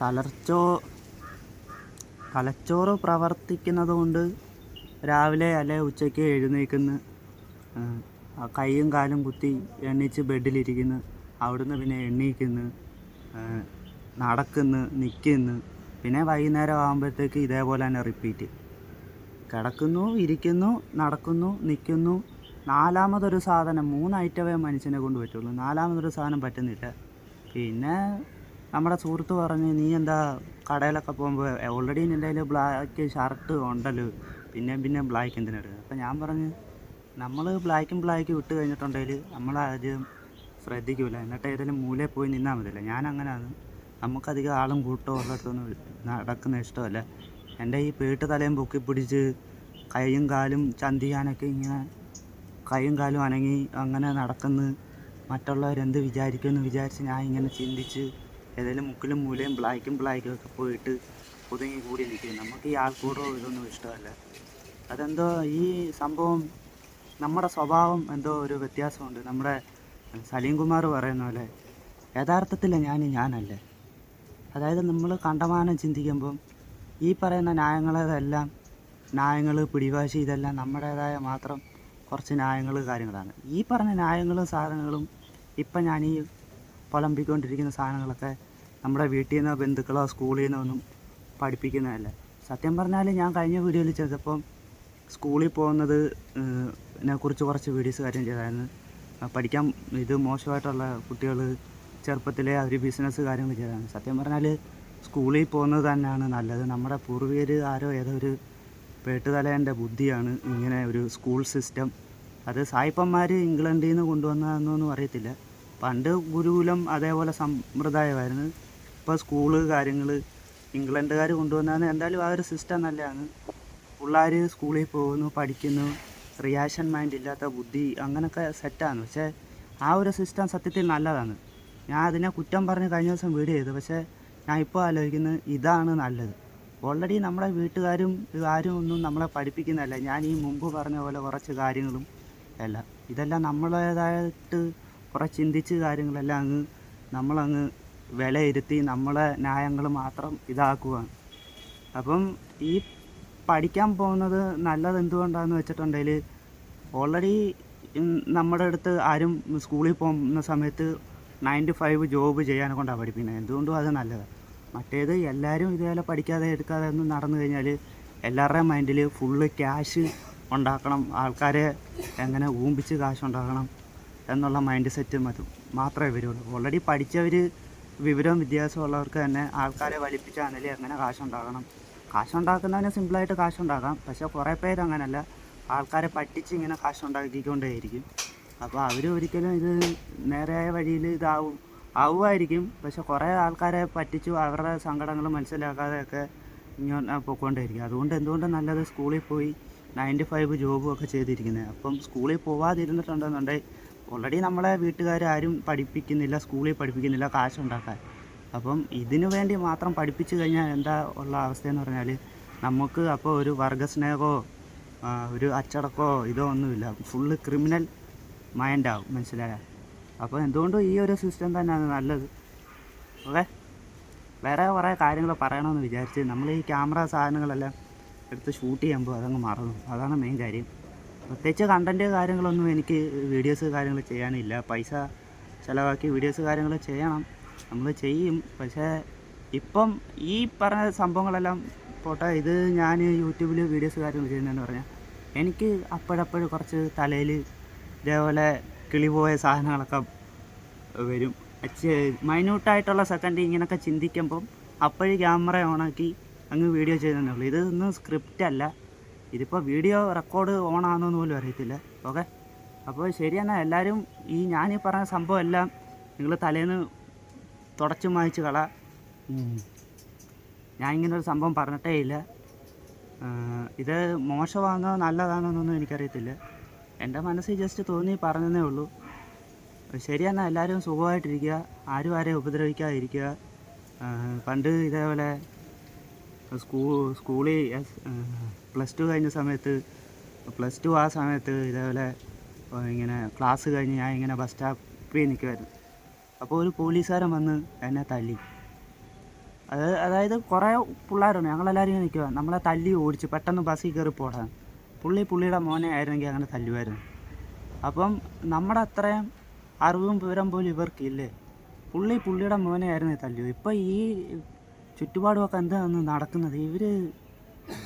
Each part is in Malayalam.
തലച്ചോ തലച്ചോറ് പ്രവർത്തിക്കുന്നത് കൊണ്ട് രാവിലെ അല്ലെ ഉച്ചയ്ക്ക് എഴുന്നേൽക്കുന്നു. കൈയും കാലും കുത്തി എണ്ണീച്ച് ബെഡിലിരിക്കുന്നു. അവിടുന്ന് പിന്നെ എണ്ണീക്കുന്നു. നടക്കുന്നു നിൽക്കുന്നു പിന്നെ വൈകുന്നേരം ആകുമ്പോഴത്തേക്ക് ഇതേപോലെ തന്നെ റിപ്പീറ്റ്. കിടക്കുന്നു ഇരിക്കുന്നു നടക്കുന്നു നിൽക്കുന്നു നാലാമതൊരു സാധനം മൂന്ന് ഐറ്റമേ മനുഷ്യനെ കൊണ്ട് പറ്റുള്ളൂ. നാലാമതൊരു സാധനം പറ്റുന്നില്ല. പിന്നെ നമ്മുടെ സുഹൃത്ത് പറഞ്ഞ് നീ എന്താ കടയിലൊക്കെ പോകുമ്പോൾ ഓൾറെഡി നിന്റെ കയ്യിൽ ബ്ലാക്ക് ഷർട്ട് ഉണ്ടല്ലോ. പിന്നെ പിന്നെ ബ്ലാക്ക് എന്തിനാണ് അപ്പം ഞാൻ പറഞ്ഞ് നമ്മൾ ബ്ലാക്കും ബ്ലാക്കും ഇട്ട് കഴിഞ്ഞിട്ടുണ്ടെങ്കിൽ നമ്മൾ ആദ്യം ശ്രദ്ധിക്കില്ല എന്നിട്ട് ഏതെങ്കിലും മൂലയിൽ പോയി നിന്നാൽ മതിയല്ല. ഞാൻ അങ്ങനെയാണ് നമുക്കധികം ആളും കൂട്ടവും ഉള്ളിടത്തൊന്നും നടക്കുന്ന ഇഷ്ടമല്ല. എന്റെ ഈ പേട്ട് തലയും പൊക്കി പിടിച്ച് കൈയും കാലും ചന്തിയാനൊക്കെ ഇങ്ങനെ കൈയും കാലും അനങ്ങി അങ്ങനെ നടക്കുന്നു മറ്റുള്ളവരെന്ത് വിചാരിക്കുമെന്ന് വിചാരിച്ച് ഞാൻ ഇങ്ങനെ ചിന്തിച്ച് ഏതെങ്കിലും മുക്കിലും മൂലയും ബ്ലാക്കും ബ്ലാക്കും ഒക്കെ പോയിട്ട് ഒതുങ്ങി കൂടി നിൽക്കും നമുക്ക് ഈ ആൾക്കൂടോ ഇതൊന്നും ഇഷ്ടമല്ല. അതെന്തോ ഈ സംഭവം നമ്മുടെ സ്വഭാവം എന്തോ ഒരു വ്യത്യാസമുണ്ട്. നമ്മുടെ സലീം കുമാർ പറയുന്ന പോലെ യഥാർത്ഥത്തിൽ ഞാൻ ഞാനല്ല? അതായത് നമ്മൾ കണ്ടമാനം ചിന്തിക്കുമ്പം ഈ പറയുന്ന ന്യായങ്ങളതെല്ലാം ന്യായങ്ങൾ പിടിവാശി ഇതെല്ലാം നമ്മുടേതായ മാത്രം കുറച്ച് ന്യായങ്ങൾ കാര്യങ്ങളാണ്. ഈ പറഞ്ഞ ന്യായങ്ങളും സാധനങ്ങളും ഇപ്പം ഞാൻ ഈ പുലമ്പിക്കൊണ്ടിരിക്കുന്ന സാധനങ്ങളൊക്കെ നമ്മുടെ വീട്ടിൽ നിന്നോ ബന്ധുക്കളോ സ്കൂളിൽ നിന്നോ ഒന്നും പഠിപ്പിക്കുന്നതല്ല. സത്യം പറഞ്ഞാൽ ഞാൻ കഴിഞ്ഞ വീഡിയോയിൽ ചെയ്തപ്പം സ്കൂളിൽ പോകുന്നത് കുറിച്ച് കുറച്ച് വീഡിയോസ് കാര്യം ചെയ്തായിരുന്നു. പഠിക്കാൻ ഇത് മോശമായിട്ടുള്ള കുട്ടികൾ ചെറുപ്പത്തിലെ അവർ ബിസിനസ് കാര്യങ്ങൾ ചെയ്തതാണ് സത്യം പറഞ്ഞാൽ സ്കൂളിൽ പോകുന്നത് തന്നെയാണ് നല്ലത്. നമ്മുടെ പൂർവികർ ആരോ ഏതോ ഒരു പേട്ടുതലേന്റെ ബുദ്ധിയാണ് ഇങ്ങനെ ഒരു സ്കൂൾ സിസ്റ്റം അത് സായിപ്പന്മാർ ഇംഗ്ലണ്ടിൽ നിന്ന് കൊണ്ടുവന്നതെന്നൊന്നും അറിയത്തില്ല. പണ്ട് ഗുരുകുലം അതേപോലെ സമ്പ്രദായമായിരുന്നു. ഇപ്പോൾ സ്കൂൾ കാര്യങ്ങൾ ഇംഗ്ലണ്ടുകാർ കൊണ്ടുവന്നതെന്ന് എന്തായാലും ആ ഒരു സിസ്റ്റം നല്ലതാണ്. പിള്ളേർ സ്കൂളിൽ പോകുന്നു പഠിക്കുന്നു റിയാക്ഷൻ മൈൻഡ് ഇല്ലാത്ത ബുദ്ധി അങ്ങനെയൊക്കെ സെറ്റാണ് പക്ഷേ ആ ഒരു സിസ്റ്റം സത്യത്തിൽ നല്ലതാണ്. ഞാൻ അതിനെ കുറ്റം പറഞ്ഞ് കഴിഞ്ഞ ദിവസം വീഡിയോ ചെയ്തു. പക്ഷേ ഞാൻ ഇപ്പോൾ ആലോചിക്കുന്നത് ഇതാണ് നല്ലത്. ഓൾറെഡി നമ്മുടെ വീട്ടുകാരും ആരും ഒന്നും നമ്മളെ പഠിപ്പിക്കുന്നതല്ല. ഞാൻ ഈ മുമ്പ് പറഞ്ഞ പോലെ കുറച്ച് കാര്യങ്ങളും അല്ല. ഇതെല്ലാം നമ്മളേതായിട്ട് കുറച്ച് ചിന്തിച്ച് കാര്യങ്ങളെല്ലാം അങ്ങ് നമ്മളങ്ങ് വിലയിരുത്തി നമ്മളെ ന്യായങ്ങൾ മാത്രം ഇതാക്കുകയാണ് അപ്പം ഈ പഠിക്കാൻ പോകുന്നത് നല്ലത് എന്തുകൊണ്ടാണെന്ന് വെച്ചിട്ടുണ്ടെങ്കിൽ ഓൾറെഡി നമ്മുടെ അടുത്ത് ആരും സ്കൂളിൽ പോകുന്ന സമയത്ത് നയൻ ടു ഫൈവ് ജോബ് ചെയ്യാനെ കൊണ്ടാണ് പഠിപ്പിക്കുന്നത് എന്തുകൊണ്ടും അത് നല്ലതാണ് മറ്റേത് എല്ലാവരും ഇതുപോലെ പഠിക്കാതെ എടുക്കാതെ ഒന്നും നടന്നു കഴിഞ്ഞാൽ എല്ലാവരുടെയും മൈൻഡിൽ ഫുള്ള് ക്യാഷ് ഉണ്ടാക്കണം. ആൾക്കാരെ എങ്ങനെ ഊമ്പിച്ച് കാശ് ഉണ്ടാക്കണം എന്നുള്ള മൈൻഡ് സെറ്റ് മറ്റും മാത്രമേ വരുള്ളൂ. ഓൾറെഡി പഠിച്ചവർ വിവരവും വിദ്യാഭ്യാസവും ഉള്ളവർക്ക് തന്നെ ആൾക്കാരെ വലിപ്പിച്ചാണെങ്കിൽ എങ്ങനെ കാശുണ്ടാക്കണം കാശുണ്ടാക്കുന്നതിന് സിമ്പിളായിട്ട് കാശുണ്ടാക്കാം പക്ഷേ കുറേ പേര് അങ്ങനല്ല. ആൾക്കാരെ പറ്റിച്ച് ഇങ്ങനെ കാശുണ്ടാക്കിക്കൊണ്ടേയിരിക്കും. അപ്പോൾ അവർ ഒരിക്കലും ഇത് നേരെയായ വഴിയിൽ ഇതാവും ആവുമായിരിക്കും. പക്ഷെ കുറേ ആൾക്കാരെ പറ്റിച്ചു അവരുടെ സങ്കടങ്ങൾ മനസ്സിലാക്കാതെയൊക്കെ ഇങ്ങനെ പോയിക്കൊണ്ടേയിരിക്കും. അതുകൊണ്ട് എന്തുകൊണ്ടും നല്ലത് സ്കൂളിൽ പോയി നയൻ ടു ഫൈവ് ജോബും ഒക്കെ ചെയ്തിരിക്കുന്നത്? അപ്പം സ്കൂളിൽ പോവാതിരുന്നിട്ടുണ്ടെന്നുണ്ടെങ്കിൽ ഓൾറെഡി നമ്മളെ വീട്ടുകാർ ആരും പഠിപ്പിക്കുന്നില്ല സ്കൂളിൽ പഠിപ്പിക്കുന്നില്ല കാശുണ്ടാക്കാൻ. അപ്പം ഇതിനു വേണ്ടി മാത്രം പഠിപ്പിച്ചു കഴിഞ്ഞാൽ എന്താ ഉള്ള അവസ്ഥയെന്ന് പറഞ്ഞാൽ നമുക്ക് അപ്പോൾ ഒരു വർഗസ്നേഹമോ ഒരു അച്ചടക്കമോ ഇതോ ഒന്നുമില്ല. ഫുള്ള് ക്രിമിനൽ മൈൻഡാവും മനസ്സിലായ? അപ്പോൾ എന്തുകൊണ്ടും ഈ ഒരു സിസ്റ്റം തന്നെയാണ് നല്ലത്. ഓക്കെ വേറെ കുറേ കാര്യങ്ങൾ പറയണമെന്ന് വിചാരിച്ച് നമ്മൾ ഈ ക്യാമറ സാധനങ്ങളെല്ലാം എടുത്ത് ഷൂട്ട് ചെയ്യുമ്പോൾ അതങ്ങ് മറന്നു. അതാണ് മെയിൻ കാര്യം. പ്രത്യേകിച്ച് കണ്ടന്റ് കാര്യങ്ങളൊന്നും എനിക്ക് വീഡിയോസ് കാര്യങ്ങൾ ചെയ്യാനില്ല. പൈസ ചിലവാക്കി വീഡിയോസ് കാര്യങ്ങൾ ചെയ്യണം. നമ്മൾ ചെയ്യും. പക്ഷേ ഇപ്പം ഈ പറഞ്ഞ സംഭവങ്ങളെല്ലാം പോട്ടെ ഇത് ഞാൻ യൂട്യൂബിൽ വീഡിയോസ് കാര്യങ്ങൾ ചെയ്യുന്നതെന്ന് പറഞ്ഞാൽ എനിക്ക് അപ്പോഴപ്പോഴും കുറച്ച് തലയിൽ ഇതേപോലെ കിളിപോയ സാധനങ്ങളൊക്കെ വരും. മൈന്യൂട്ടായിട്ടുള്ള സെക്കൻഡ് ഇങ്ങനെയൊക്കെ ചിന്തിക്കുമ്പം അപ്പോഴും ക്യാമറ ഓണാക്കി അങ്ങ് വീഡിയോ ചെയ്തതേ ഉള്ളൂ. ഇതൊന്നും സ്ക്രിപ്റ്റ് അല്ല. ഇതിപ്പോൾ വീഡിയോ റെക്കോർഡ് ഓൺ ആണെന്ന് പോലും അറിയത്തില്ല. ഓക്കെ? അപ്പോൾ ശരിയെന്നാൽ എല്ലാവരും ഈ ഞാൻ ഈ പറഞ്ഞ സംഭവം എല്ലാം നിങ്ങൾ തലേന്ന് തുടച്ചു മായ്ച്ച് കള. ഞാൻ ഇങ്ങനെ ഒരു സംഭവം പറഞ്ഞിട്ടേ ഇല്ല. ഇത് മോശമാണോ നല്ലതാണോ എന്നൊന്നും എനിക്കറിയത്തില്ല. എന്റെ മനസ്സിൽ ജസ്റ്റ് തോന്നി പറഞ്ഞതേ ഉള്ളൂ. ശരിയെന്നാൽ എല്ലാവരും സുഖമായിട്ടിരിക്കുക. ആരും ആരെയും ഉപദ്രവിക്കാതിരിക്കുക. പണ്ട് ഇതേപോലെ സ്കൂ സ്കൂളിൽ പ്ലസ് ടു കഴിഞ്ഞ സമയത്ത് പ്ലസ് ടു ആ സമയത്ത് ഇതേപോലെ ഇങ്ങനെ ക്ലാസ് കഴിഞ്ഞ് ഞാൻ ഇങ്ങനെ ബസ് സ്റ്റോപ്പിൽ നിൽക്കുമായിരുന്നു അപ്പോൾ ഒരു പോലീസുകാരൻ വന്ന് എന്നെ തല്ലി. അത് അതായത് കുറേ പിള്ളേരുണ്ട്. ഞങ്ങളെല്ലാവരും ഇങ്ങനെ നിൽക്കുക നമ്മളെ തല്ലി ഓടിച്ച് പെട്ടെന്ന് ബസ്സിൽ കയറി പോടാൻ പുള്ളി പുള്ളിയുടെ മോനെ ആയിരുന്നെങ്കിൽ അങ്ങനെ തല്ലുമായിരുന്നു അപ്പം നമ്മുടെ അത്രയും അറിവും വിവരം പോലും ഇവർക്കില്ലേ? പുള്ളി പുള്ളിയുടെ മോനെ ആയിരുന്നു തല്ലു ഇപ്പം ഈ ചുറ്റുപാടുമൊക്കെ എന്താണ് നടക്കുന്നത്? ഇവർ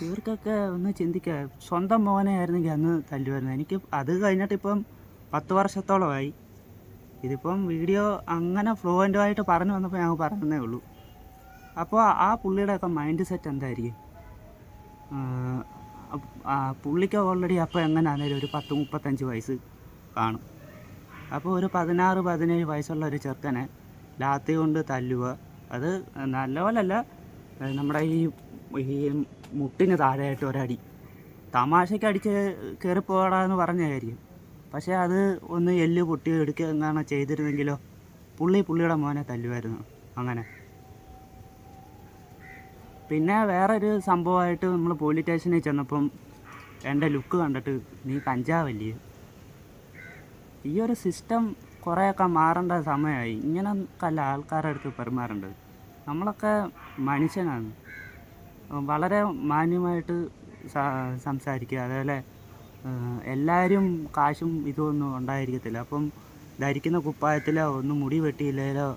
ഇവർക്കൊക്കെ ഒന്ന് ചിന്തിക്കുക. സ്വന്തം മോനെ ആയിരുന്നെങ്കിൽ അന്ന് തല്ലുമായിരുന്നു. എനിക്ക് അത് കഴിഞ്ഞിട്ട് ഇപ്പം പത്ത് വർഷത്തോളമായി. ഇതിപ്പം വീഡിയോ അങ്ങനെ ഫ്ലുവന്റായിട്ട് പറഞ്ഞു വന്നപ്പോൾ ഞങ്ങൾ പറഞ്ഞതേ ഉള്ളൂ. അപ്പോൾ ആ പുള്ളിയുടെയൊക്കെ മൈൻഡ് സെറ്റ് എന്തായിരിക്കും? പുള്ളിക്ക് ഓൾറെഡി അപ്പോൾ എങ്ങനെയാണേലും ഒരു പത്ത് മുപ്പത്തഞ്ച് വയസ്സ് കാണും. അപ്പോൾ ഒരു പതിനാറ് പതിനേഴ് വയസ്സുള്ള ഒരു ചെറുക്കനെ ലാത്തി കൊണ്ട് തല്ലുക. അത് നല്ല പോലല്ല അത് നമ്മുടെ ഈ ഈ മുട്ടിന് താഴെയായിട്ട് ഒരടി. തമാശയ്ക്ക് അടിച്ച് കയറിപ്പോടാന്ന് പറഞ്ഞായിരിക്കും പക്ഷേ അത് ഒന്ന് എല്ല് പൊട്ടി എടുക്കുക എന്നാണ് ചെയ്തിരുന്നെങ്കിലോ പുള്ളി പുള്ളിയുടെ മോനെ തല്ലുമായിരുന്നു. അങ്ങനെ. പിന്നെ വേറൊരു സംഭവമായിട്ട് നമ്മൾ പോലീസ് സ്റ്റേഷനിൽ ചെന്നപ്പം എന്റെ ലുക്ക് കണ്ടിട്ട് നീ കഞ്ചാവല്ലേ? ഈ ഒരു സിസ്റ്റം കുറേയൊക്കെ മാറേണ്ട സമയമായി. ഇങ്ങനെ കല്ല ആൾക്കാരുടെ അടുത്ത് പെരുമാറേണ്ടത്. നമ്മളൊക്കെ മനുഷ്യനാണ്. വളരെ മാന്യമായിട്ട് സംസാരിക്കുക. അതേപോലെ എല്ലാവരും കാശും ഇതൊന്നും ഉണ്ടായിരിക്കത്തില്ല. അപ്പം ധരിക്കുന്ന കുപ്പായത്തിലോ ഒന്നും മുടി വെട്ടിയില്ലെങ്കിലോ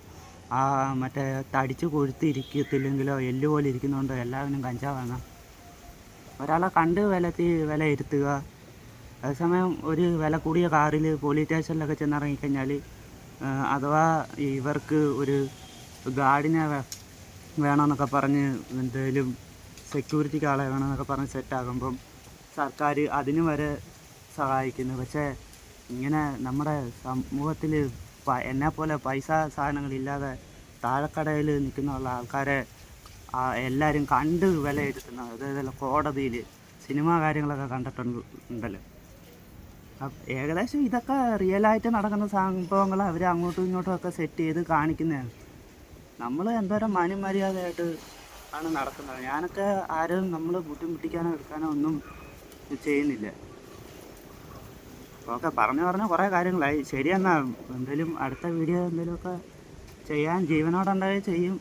ആ മറ്റേ തടിച്ച് കൊഴുത്തിരിക്കത്തില്ലെങ്കിലോ എല്ല് പോലെ ഇരിക്കുന്നതുകൊണ്ടോ എല്ലാവരും കഞ്ചാവാണ്. ഒരാളെ കണ്ട് വിലത്തി വില ഇരുത്തുക. അതേസമയം ഒരു വില കൂടിയ കാറിൽ പോലീസ് സ്റ്റേഷനിലൊക്കെ ചെന്നിറങ്ങിക്കഴിഞ്ഞാൽ അഥവാ ഇവർക്ക് ഒരു ഗാർഡിനെ വേണമെന്നൊക്കെ പറഞ്ഞ് എന്തെങ്കിലും സെക്യൂരിറ്റിക്ക് ആളെ വേണമെന്നൊക്കെ പറഞ്ഞ് സെറ്റാകുമ്പം സർക്കാർ അതിന് വരെ സഹായിക്കുന്നു. പക്ഷേ ഇങ്ങനെ നമ്മുടെ സമൂഹത്തിൽ എന്നെപ്പോലെ പൈസ സാധനങ്ങളില്ലാതെ താഴെക്കടയിൽ നിൽക്കുന്ന ആൾക്കാരെ എല്ലാവരും കണ്ട് വിലയിരുത്തുന്ന അതായത് കോടതിയിൽ സിനിമ കാര്യങ്ങളൊക്കെ കണ്ടിട്ടുണ്ടല്ലോ ഏകദേശം ഇതൊക്കെ റിയലായിട്ട് നടക്കുന്ന സംഭവങ്ങൾ അവർ അങ്ങോട്ടും ഇങ്ങോട്ടും ഒക്കെ സെറ്റ് ചെയ്ത് കാണിക്കുന്നതാണ്. നമ്മൾ എന്തോരം മാന്യമര്യാദയായിട്ട് ആണ് നടക്കുന്നത്. ഞാനൊക്കെ ആരും നമ്മൾ ബുദ്ധിമുട്ടിക്കാനോ എടുക്കാനോ ഒന്നും ചെയ്യുന്നില്ല. ഓക്കെ പറഞ്ഞു പറഞ്ഞ കുറേ കാര്യങ്ങളായി. ശരി എന്നാ എന്തെങ്കിലും അടുത്ത വീഡിയോ എന്തെങ്കിലുമൊക്കെ ചെയ്യാൻ ജീവനോടുണ്ടായി ചെയ്യും.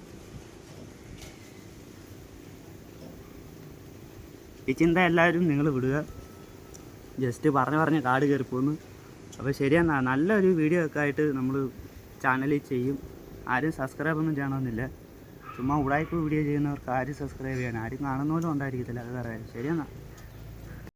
ഈ ചിന്ത എല്ലാവരും നിങ്ങൾ വിടുക. ജസ്റ്റ് പറഞ്ഞു പറഞ്ഞ് കാട് കയറി പോന്നു അപ്പോൾ ശരിയെന്നാ നല്ലൊരു വീഡിയോ ഒക്കെ ആയിട്ട് നമ്മൾ ചാനലിൽ ചെയ്യും. ആരും സബ്സ്ക്രൈബ് ഒന്നും ചെയ്യണമെന്നില്ല. ചുമ്മാ ഉടായ്പ വീഡിയോ ചെയ്യുന്നവർക്ക് ആരും സബ്സ്ക്രൈബ് ചെയ്യാൻ ആരും കാണുന്നവരും ഉണ്ടായിരിക്കത്തില്ല. അത് പറയാം ശരിയെന്നാ.